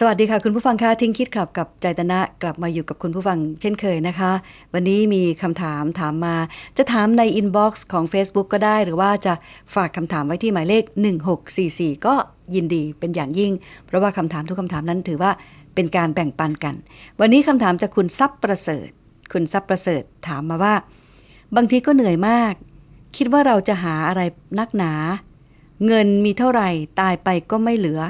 สวัสดีค่ะ คุณผู้ฟังคะทิ้งคิดขับกับใจตนะกลับมาอยู่กับคุณผู้ฟังเช่นเคยนะคะ วันนี้มีคำถามถามมา จะถามในอินบ็อกซ์ของ Facebook ก็ได้ หรือว่าจะฝากคำถามไว้ที่หมายเลข 1644 ก็ยินดีเป็นอย่างยิ่ง เพราะว่าคำถามทุกคำถามนั้นถือว่าเป็นการแบ่งปันกัน วันนี้คำถามจากคุณซับประเสริฐ คุณซับประเสริฐถามมาว่า บางทีก็เหนื่อยมาก คิดว่าเราจะหาอะไรนักหนา เงินมีเท่าไหร่ตายไปก็ไม่เหลือ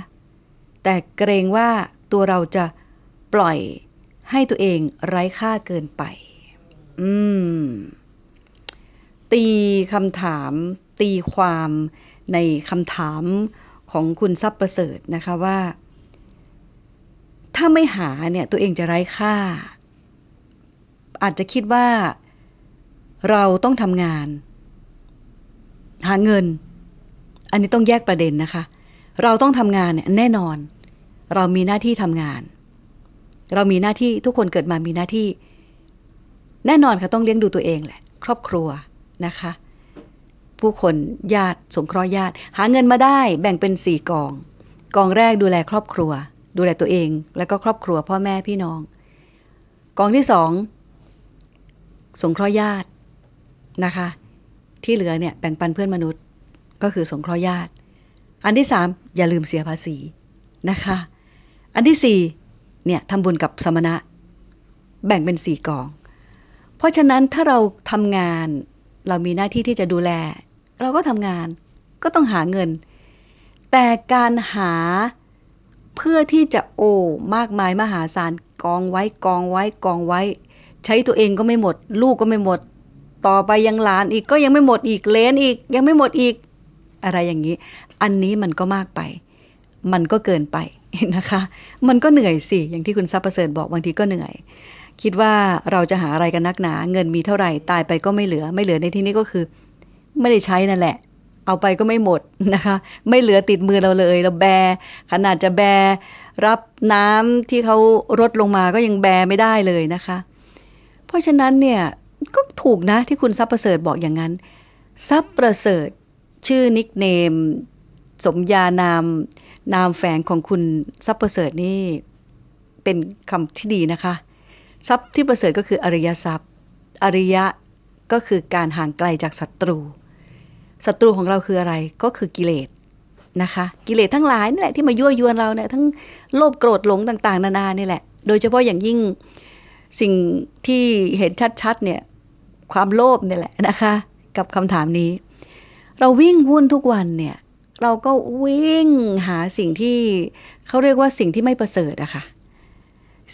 แต่เกรงว่าตัวเราจะปล่อยให้ตัวเองไร้ค่าเกินไป อืม ตีคำถาม ตีความในคำถามของคุณซับประเสริฐนะคะว่า ถ้าไม่หาเนี่ยตัวเองจะไร้ค่า อาจจะคิดว่า เราต้องทำงาน หาเงิน อันนี้ต้องแยกประเด็นนะคะ เราต้องทำงานเนี่ยแน่นอน เรามีหน้าที่ทำงาน เรามีหน้าที่ทุกคนเกิดมามีหน้าที่ แน่นอนค่ะต้องเลี้ยงดูตัวเองแหละ ครอบครัวนะคะ ผู้คนญาติสงเคราะห์ญาติ หาเงินมาได้แบ่งเป็นสี่กอง กองแรกดูแลครอบครัว ดูแลตัวเอง แล้วก็ครอบครัวพ่อแม่พี่น้อง กองที่สองสงเคราะห์ญาตินะคะ ที่เหลือเนี่ยแบ่งปันเพื่อนมนุษย์ก็คือสงเคราะห์ญาติ อันที่สามอย่าลืมเสียภาษีนะคะ อันที่สี่เนี่ยทำบุญกับสมณะ แบ่งเป็นสี่กอง เพราะฉะนั้นถ้าเราทำงานเรามีหน้าที่ที่จะดูแล เราก็ทำงานก็ต้องหาเงิน แต่การหาเพื่อที่จะโอ้มากมายมหาศาลกองไว้กองไว้กองไว้ ใช้ตัวเองก็ไม่หมด ลูกก็ไม่หมด ต่อไปยังหลานอีกก็ยังไม่หมดอีกเลนอีกยังไม่หมดอีก อะไรอย่างนี้ อันนี้มันก็มากไป มันก็เกินไปนะคะ มันก็เหนื่อยสิ อย่างที่คุณซับประเสริฐบอกบางทีก็เหนื่อย คิดว่าเราจะหาอะไรกันนักหนา เงินมีเท่าไหร่ตายไปก็ไม่เหลือ ไม่เหลือในที่นี้ก็คือ ไม่ได้ใช้นั่นแหละ เอาไปก็ไม่หมดนะคะ ไม่เหลือติดมือเราเลย เราแบขนาดจะแบรับน้ำที่เขารดลงมาก็ยังแบไม่ได้เลยนะคะ เพราะฉะนั้นเนี่ยก็ถูกนะที่คุณซับประเสริฐบอกอย่างนั้นซับประเสริฐชื่อนิกเนม สมญานามนามแฝงของคุณซับประเสริฐนี่เป็นคำที่ดีนะคะ ทรัพย์ที่ประเสริฐก็คืออริยทรัพย์ อริยะก็คือการห่างไกลจากศัตรู ศัตรูของเราคืออะไรก็คือกิเลสนะคะ กิเลสทั้งหลายนี่แหละที่มายั่วยวนเราเนี่ยทั้งโลภโกรธหลงต่างๆ นานานี่แหละ โดยเฉพาะอย่างยิ่งสิ่งที่เห็นชัดๆเนี่ยความโลภเนี่ยแหละนะคะ กับคำถามนี้ เราวิ่งวุ่นทุกวันเนี่ย เราก็วิ่งหาสิ่งที่เขาเรียกว่าสิ่งที่ไม่ประเสริฐอะค่ะ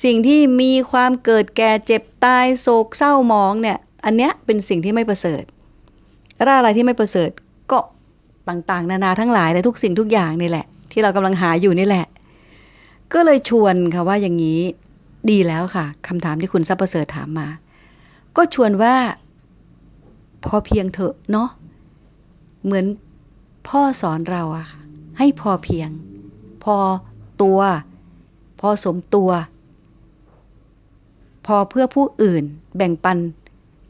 สิ่งที่มีความเกิดแก่เจ็บตายโศกเศร้าหมองเนี่ย อันเนี้ยเป็นสิ่งที่ไม่ประเสริฐแล้วอะไรที่ไม่ประเสริฐก็ต่างๆ นานาทั้งหลายและทุกสิ่งทุกอย่างนี่แหละ ที่เรากำลังหาอยู่นี่แหละ ก็เลยชวนค่ะว่าอย่างนี้ดีแล้วค่ะคำถามที่คุณซับประเสริฐถามมา ก็ชวนว่า พอเพียงเถอะเนาะเหมือน พ่อสอนเราอะให้พอเพียง พอตัว พอสมตัว พอเพื่อผู้อื่น แบ่งปัน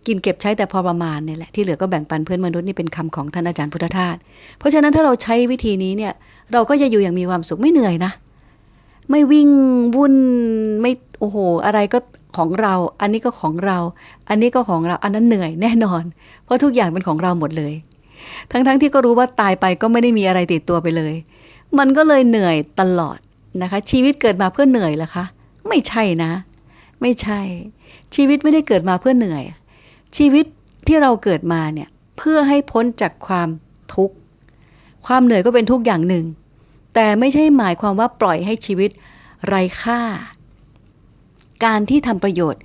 กินเก็บใช้แต่พอประมาณเนี่ยแหละที่เหลือก็แบ่งปันเพื่อนมนุษย์นี่เป็นคำของท่านอาจารย์พุทธทาสเพราะฉะนั้นถ้าเราใช้วิธีนี้เนี่ย เราก็จะอยู่อย่างมีความสุขไม่เหนื่อยนะ ไม่วิ่งวุ่นไม่โอ้โห อะไรก็ของเรา อันนี้ก็ของเรา อันนี้ก็ของเรา อันนั้นเหนื่อยแน่นอน เพราะทุกอย่างเป็นของเราหมดเลย ทั้งๆทที่ก็รู้ว่าตายไปก็ไม่ได้มีอะไรติดตัวไปเลย มันก็เลยเหนื่อยตลอดนะคะ ชีวิตเกิดมาเพื่อเหนื่อยเหรอคะ ไม่ใช่นะ ไม่ใช่ ชีวิตไม่ได้เกิดมาเพื่อเหนื่อย ชีวิตที่เราเกิดมาเนี่ยเพื่อให้พ้นจากความทุกข์ ความเหนื่อยก็เป็นทุกอย่างหนึ่ง แต่ไม่ใช่หมายความว่าปล่อยให้ชีวิตไร้ค่า การที่ทำประโยชน์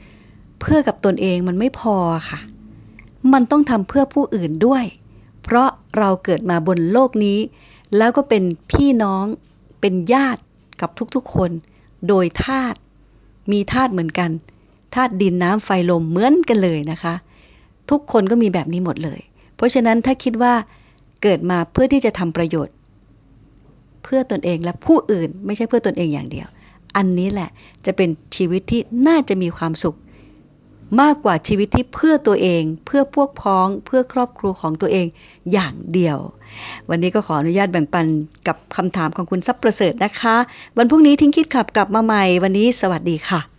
เพื่อกับตนเองมันไม่พอค่ะ มันต้องทำเพื่อผู้อื่นด้วย เพราะเราเกิดมาบนโลกนี้ แล้วก็เป็นพี่น้องเป็นญาติกับทุกๆคน โดยธาตุมีธาตุเหมือนกันธาตุดินน้ำไฟลมเหมือนกันเลยนะคะ ทุกคนก็มีแบบนี้หมดเลย เพราะฉะนั้นถ้าคิดว่าเกิดมาเพื่อที่จะทำประโยชน์ เพื่อตนเองและผู้อื่นไม่ใช่เพื่อตนเองอย่างเดียว อันนี้แหละจะเป็นชีวิตที่น่าจะมีความสุข มากกว่าชีวิตที่เพื่อตัวเอง เพื่อพวกพ้องเพื่อครอบครัวของตัวเองอย่างเดียว วันนี้ก็ขออนุญาตแบ่งปันกับคำถามของคุณซับประเสริฐนะคะ วันพรุ่งนี้ทิ้งคิดขับกลับมาใหม่วันนี้สวัสดีค่ะ